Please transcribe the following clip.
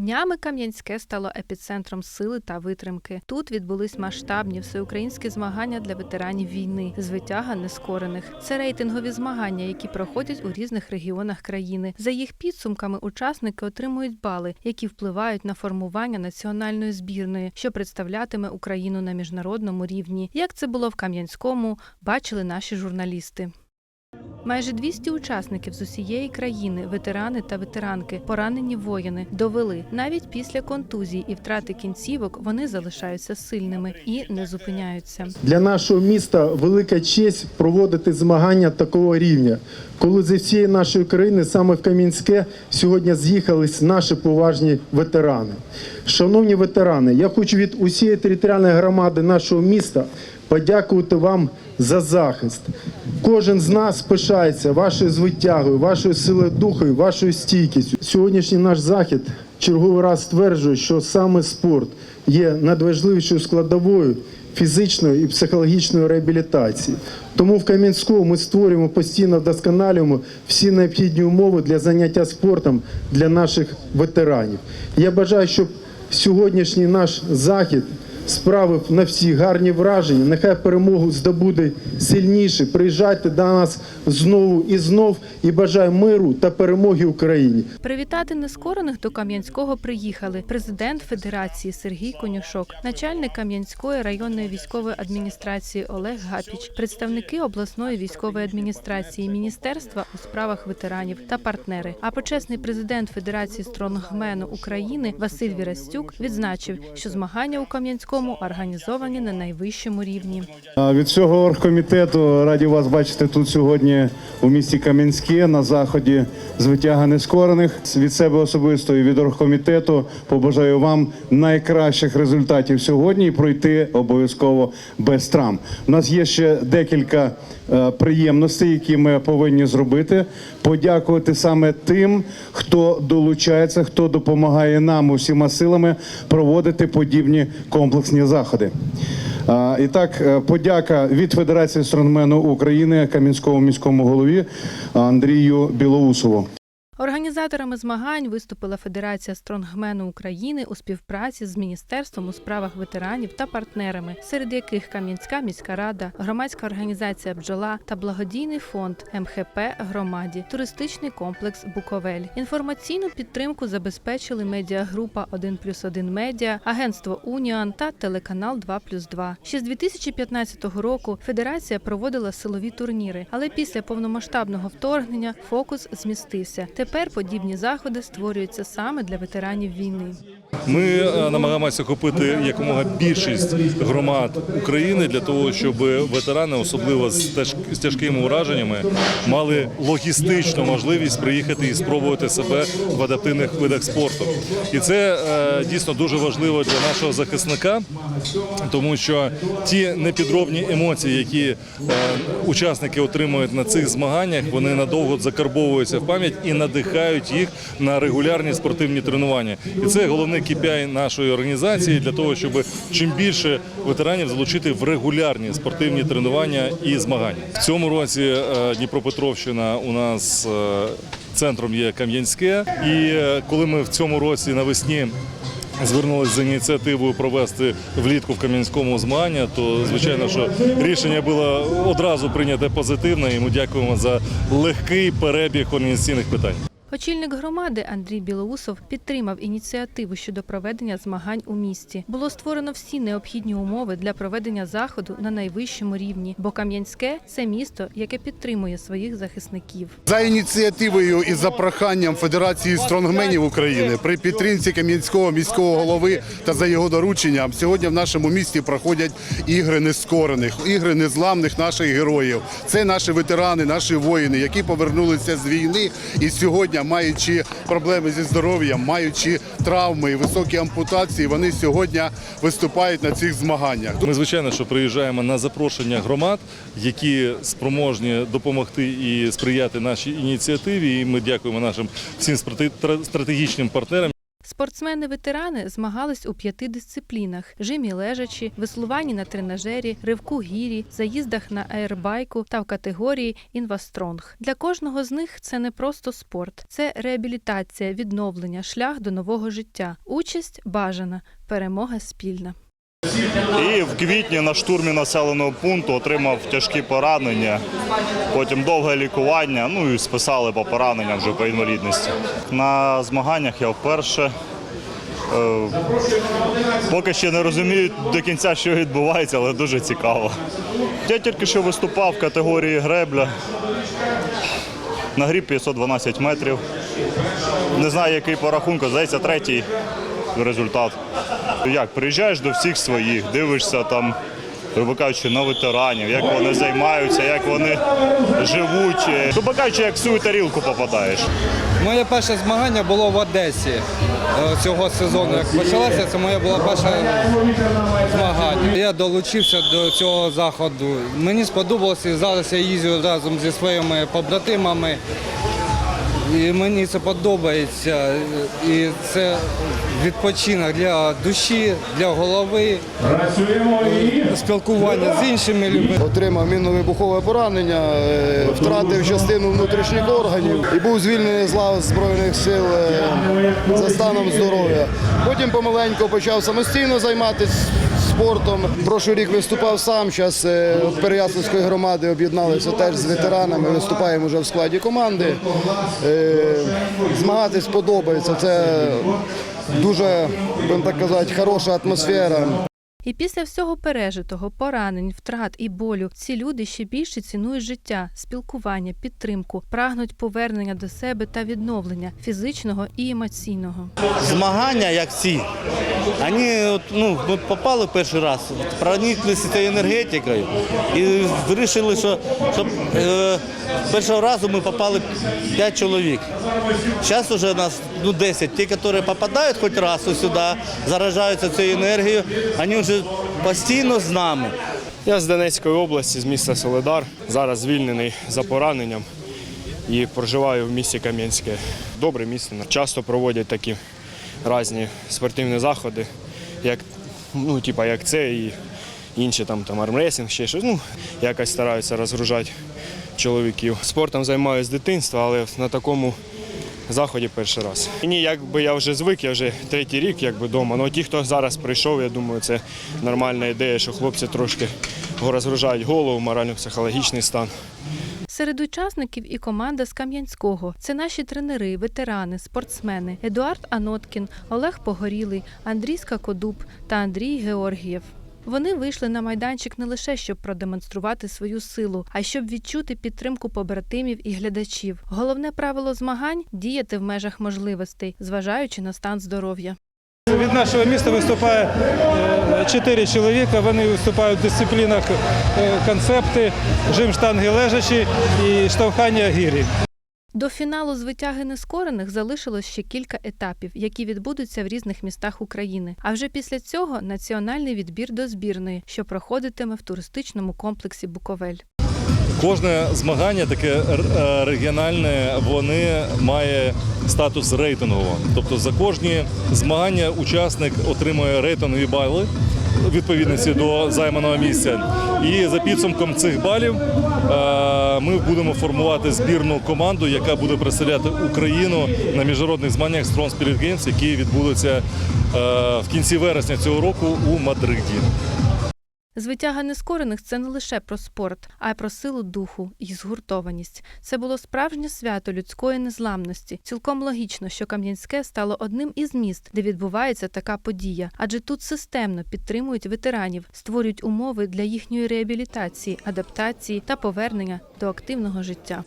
Днями Кам'янське стало епіцентром сили та витримки. Тут відбулись масштабні всеукраїнські змагання для ветеранів війни, звитяга нескорених. Це рейтингові змагання, які проходять у різних регіонах країни. За їх підсумками учасники отримують бали, які впливають на формування національної збірної, що представлятиме Україну на міжнародному рівні. Як це було в Кам'янському, бачили наші журналісти. Майже 200 учасників з усієї країни, ветерани та ветеранки, поранені воїни, довели навіть після контузій і втрати кінцівок вони залишаються сильними і не зупиняються. Для нашого міста велика честь проводити змагання такого рівня, коли зі всієї нашої країни, саме в Кам'янське, сьогодні з'їхались наші поважні ветерани. Шановні ветерани, я хочу від усієї територіальної громади нашого міста подякувати вам за захист. Кожен з нас пишається вашою звитягою, вашою силою духу, вашою стійкістю. Сьогоднішній наш захід черговий раз стверджує, що саме спорт є надважливішою складовою фізичної і психологічної реабілітації. Тому в Кам'янському ми створюємо постійно вдосконалюємо всі необхідні умови для заняття спортом для наших ветеранів. Я бажаю, щоб сьогоднішній наш захід справив на всі гарні враження. Нехай перемогу здобуде сильніше. Приїжджайте до нас знову і знов і бажаю миру та перемоги Україні. Привітати нескорених до Кам'янського приїхали президент Федерації Сергій Конюшок, начальник Кам'янської районної військової адміністрації Олег Гапіч, представники обласної військової адміністрації, міністерства у справах ветеранів та партнери. А почесний президент Федерації стронгмену України Василь Вірастюк відзначив, що змагання у Кам'янському організовані на найвищому рівні. Від цього оргкомітету раді вас бачити тут сьогодні у місті Кам'янське на заході з витяга нескорених. Від себе особисто і від оргкомітету побажаю вам найкращих результатів сьогодні і пройти обов'язково без травм. У нас є ще декілька е, приємностей, які ми повинні зробити. Подякувати саме тим, хто долучається, хто допомагає нам усіма силами проводити подібні комплексні заходи. І так, е, подяка від Федерації стронгмену України Кам'янському міському голові Андрію Білоусову. Організаторами змагань виступила Федерація стронгмену України у співпраці з Міністерством у справах ветеранів та партнерами, серед яких Кам'янська міська рада, громадська організація Бджола та благодійний фонд МХП громаді, туристичний комплекс Буковель. Інформаційну підтримку забезпечили медіагрупа 1 плюс 1 медіа, агентство Уніан та телеканал 2 плюс 2. Ще з 2015 року федерація проводила силові турніри, але після повномасштабного вторгнення фокус змістився. Тепер подібні заходи створюються саме для ветеранів війни. Ми е, намагаємося охопити якомога більшість громад України для того, щоб ветерани, особливо з тяжкими ураженнями, мали логістичну можливість приїхати і спробувати себе в адаптивних видах спорту. І це е, дійсно дуже важливо для нашого захисника, тому що ті непідробні емоції, які е, учасники отримують на цих змаганнях, вони надовго закарбовуються в пам'ять і надихають їх на регулярні спортивні тренування. І це головний KPI нашої організації для того, щоб чим більше ветеранів залучити в регулярні спортивні тренування і змагання. В цьому році е, Дніпропетровщина у нас е, центром є Кам'янське, і е, коли ми в цьому році навесні. Звернулися з ініціативою провести влітку в Кам'янському змагання, то звичайно, що рішення було одразу прийняте позитивне, і ми дякуємо за легкий перебіг організаційних питань. Очільник громади Андрій Білоусов підтримав ініціативу щодо проведення змагань у місті. Було створено всі необхідні умови для проведення заходу на найвищому рівні, бо Кам'янське це місто, яке підтримує своїх захисників. За ініціативою і за проханням Федерації стронгменів України при підтримці Кам'янського міського голови та за його дорученням сьогодні в нашому місті проходять ігри нескорених, ігри незламних наших героїв. Це наші ветерани, наші воїни, які повернулися з війни і сьогодні, маючи проблеми зі здоров'ям, маючи травми і високі ампутації, вони сьогодні виступають на цих змаганнях. Ми звичайно, що приїжджаємо на запрошення громад, які спроможні допомогти і сприяти нашій ініціативі. І ми дякуємо нашим всім стратегічним партнерам. Спортсмени-ветерани змагались у п'яти дисциплінах: жимі лежачі, веслуванні на тренажері, ривку гірі, заїздах на аербайку та в категорії інвастронг. Для кожного з них це не просто спорт, це реабілітація, відновлення, шлях до нового життя. Участь бажана, перемога спільна. І в квітні на штурмі населеного пункту отримав тяжкі поранення, потім довге лікування, ну і списали по пораненням вже по інвалідності. На змаганнях я вперше. Е, Поки ще не розумію до кінця, що відбувається, але дуже цікаво. Я тільки що виступав в категорії гребля. На гріб 512 метрів. Не знаю, який по рахунку, здається, третій результат. Як приїжджаєш до всіх своїх, дивишся там, кажучи, на ветеранів, як вони займаються, як вони живуть. Грубо кажучи, як в свою тарілку попадаєш. Моє перше змагання було в Одесі е, цього сезону. Як почалося, це моє було перше змагання. Я долучився до цього заходу. Мені сподобалося зараз я їздю разом зі своїми побратимами. І мені це подобається. І це відпочинок для душі, для голови, спілкування з іншими людьми. Отримав мінно-вибухове поранення, е, втратив частину внутрішніх органів і був звільнений з лав Збройних сил е, за станом здоров'я. Потім помаленьку почав самостійно займатися спортом. Прошлий рік виступав сам. Зараз від Переяславської громади об'єдналися теж з ветеранами. Виступаємо вже в складі команди. Е, Змагатись подобається. Це дуже, будемо так казати, хороша атмосфера. І після всього пережитого, поранень, втрат і болю, ці люди ще більше цінують життя, спілкування, підтримку, прагнуть повернення до себе та відновлення фізичного і емоційного. змагання, як ці, вони, ну, ми попали перший раз, прониклися цією енергетикою і вирішили, що щоб, е, першого разу ми попали 5 чоловік. Зараз вже нас ну, 10. Ті, які попадають хоч раз сюди, заражаються цією енергією, вони вже постійно з нами. Я з Донецької області, з міста Солидар. Зараз звільнений за пораненням і проживаю в місті Кам'янське. Добре місто. Часто проводять такі різні спортивні заходи, як, ну, типа, як це і інші там, там армресінг, ще щось. Ну, якось стараються розгружати чоловіків. Спортом займаюся з дитинства, але на такому заході перший раз. Мені якби я вже звик, я вже третій рік якби вдома. Ну ті, хто зараз прийшов, я думаю, це нормальна ідея, що хлопці трошки розгружають голову, морально-психологічний стан. Серед учасників і команда з Кам'янського. Це наші тренери, ветерани, спортсмени Едуард Аноткін, Олег Погорілий, Андрій Скакодуб та Андрій Георгієв. Вони вийшли на майданчик не лише щоб продемонструвати свою силу, а щоб відчути підтримку побратимів і глядачів. Головне правило змагань діяти в межах можливостей, зважаючи на стан здоров'я. Від нашого міста виступає е, чотири чоловіка. Вони виступають в дисциплінах е, концепти, жим штанги лежачі і штовхання гірі. До фіналу з витяги нескорених залишилось ще кілька етапів, які відбудуться в різних містах України. А вже після цього національний відбір до збірної, що проходитиме в туристичному комплексі Буковель. Кожне змагання таке е, регіональне, вони має статус рейтингового. Тобто за кожні змагання учасник отримує рейтингові бали відповідності до займаного місця. І за підсумком цих балів е, ми будемо формувати збірну команду, яка буде представляти Україну на міжнародних змаганнях Strong Spirit Games, які відбудуться е, в кінці вересня цього року у Мадриді. Звитяга нескорених це не лише про спорт, а й про силу духу і згуртованість. Це було справжнє свято людської незламності. Цілком логічно, що Кам'янське стало одним із міст, де відбувається така подія, адже тут системно підтримують ветеранів, створюють умови для їхньої реабілітації, адаптації та повернення до активного життя.